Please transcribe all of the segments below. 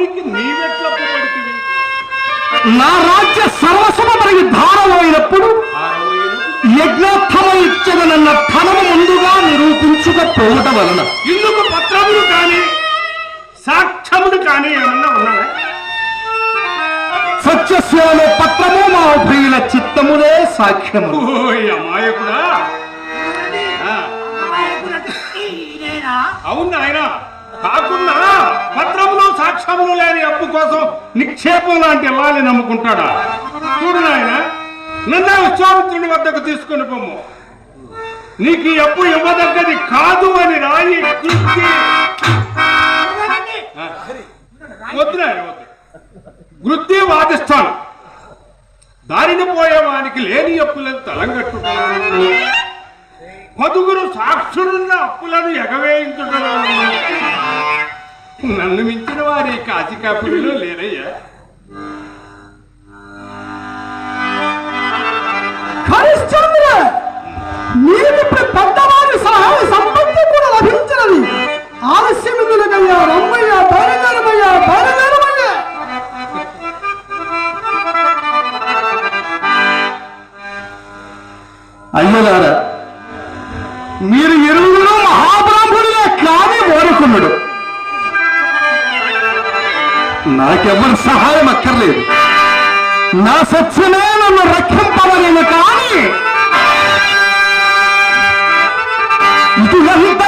రామునికి నీవెట్లకు పడుతుంది నా రాజ్య సర్వస్వ మనకి ధారమైనప్పుడు యజ్ఞోత్తమ ఇచ్చదనన్న ధనము ముందుగా నిరూపించుకపోవటం వలన. ఇందుకు పత్రములు కానీ సాక్ష్యములు కానీ ఏమన్నా ఉన్నాయా సత్యశివలో పత్రము మా ప్రియుల చిత్తములే సాక్ష్యము. అమాయకుడా? అవును ఆయన కాకుండా పత్రములు సాక్ష్యములు లేని అప్పు కోసం నిక్షేపం లాంటి ఇల్లాలి నమ్ముకుంటాడా? చూడు నాయన నన్ను విశ్వామిత్రుని వద్దకు తీసుకుని పొమ్ము నీకు ఈ అప్పు ఇవ్వదగ్గది కాదు అని రాయి వద్దు వృద్ధి వాదిస్తాను. దారిని పోయేవానికి లేని అప్పులను తలంగట్టుటాను పదుగురు సాక్షులున్న అప్పులను ఎగవేయించుటను నన్ను మించిన వారి కాచి కాపురిలో లేరయ్యా. హరిశ్చంద్ర నీకు ఇప్పుడు పెద్దవారి సహాయ సంపత్తి కూడా లభించినది. ఆలస్యం ఎందుకయ్యా రమ్మయ్య బయలుదేరమయ్యా బయలుదేరమయ్యా. అయ్యలారా మీరు ఇరువురు మహాబ్రాహ్మణులే కానీ ఓరుకున్నాడు నాకెవ్వరి సహాయం అక్కర్లేదు. నా సత్యమే నన్ను రక్షింపవలేను కానీ ఇది ఎంతైన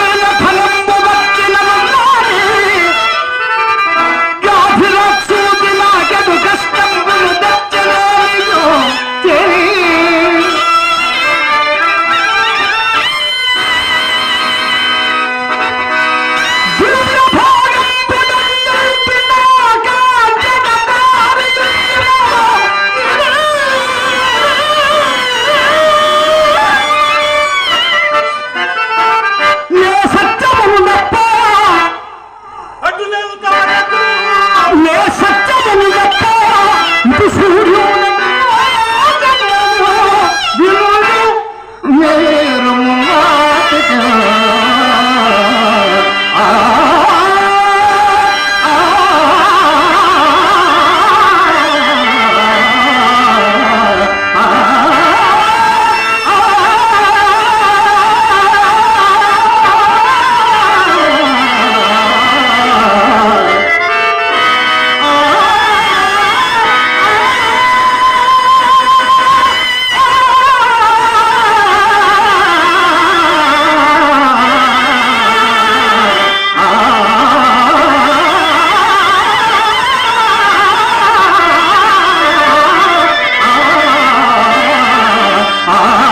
Ah!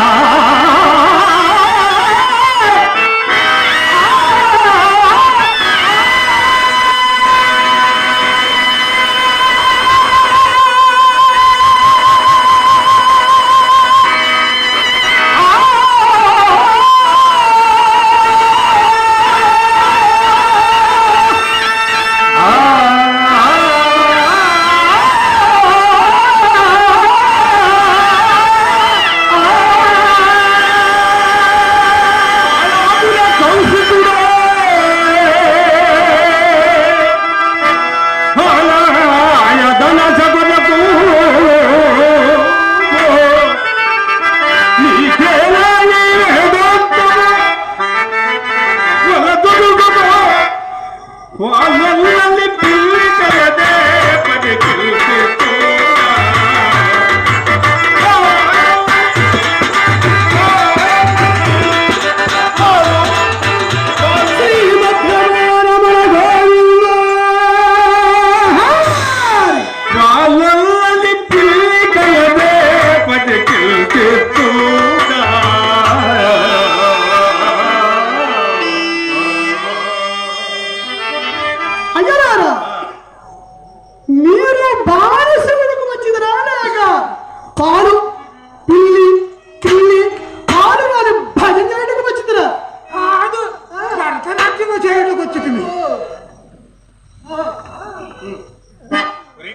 చేయడానికి వచ్చింది.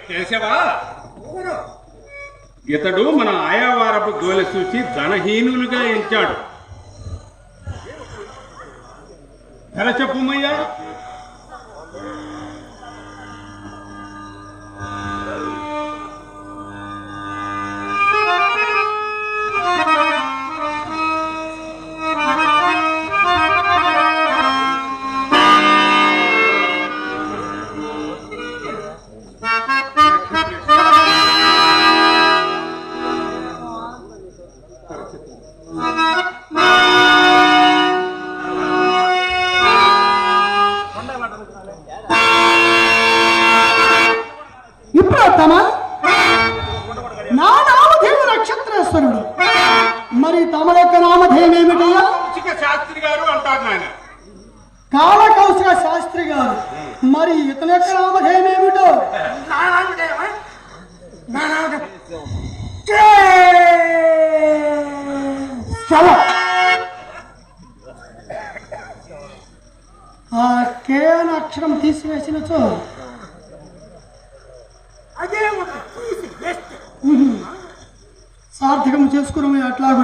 కేశవా ఇతడు మన ఆయావారపు గోలి చూసి ధనహీనులుగా ఎంచాడు. ధర చెప్పుమయ్యా ఇప్పుడు తమ నా నామధేయ నక్షత్రేశ్వరుడు మరి తమ యొక్క నామధేయం ఏమిటయ్యా శాస్త్రి గారు. అంటారు నాయన కాళకౌశిక శాస్త్రి గారు మరి ఇతని యొక్క నామధేయం ఏమిటో నా నామధేయం నా నామధేయం చలో ఆ కే అనే అక్షరం తీసివేసినచో. సార్థకం చేసుకుని అట్లాగు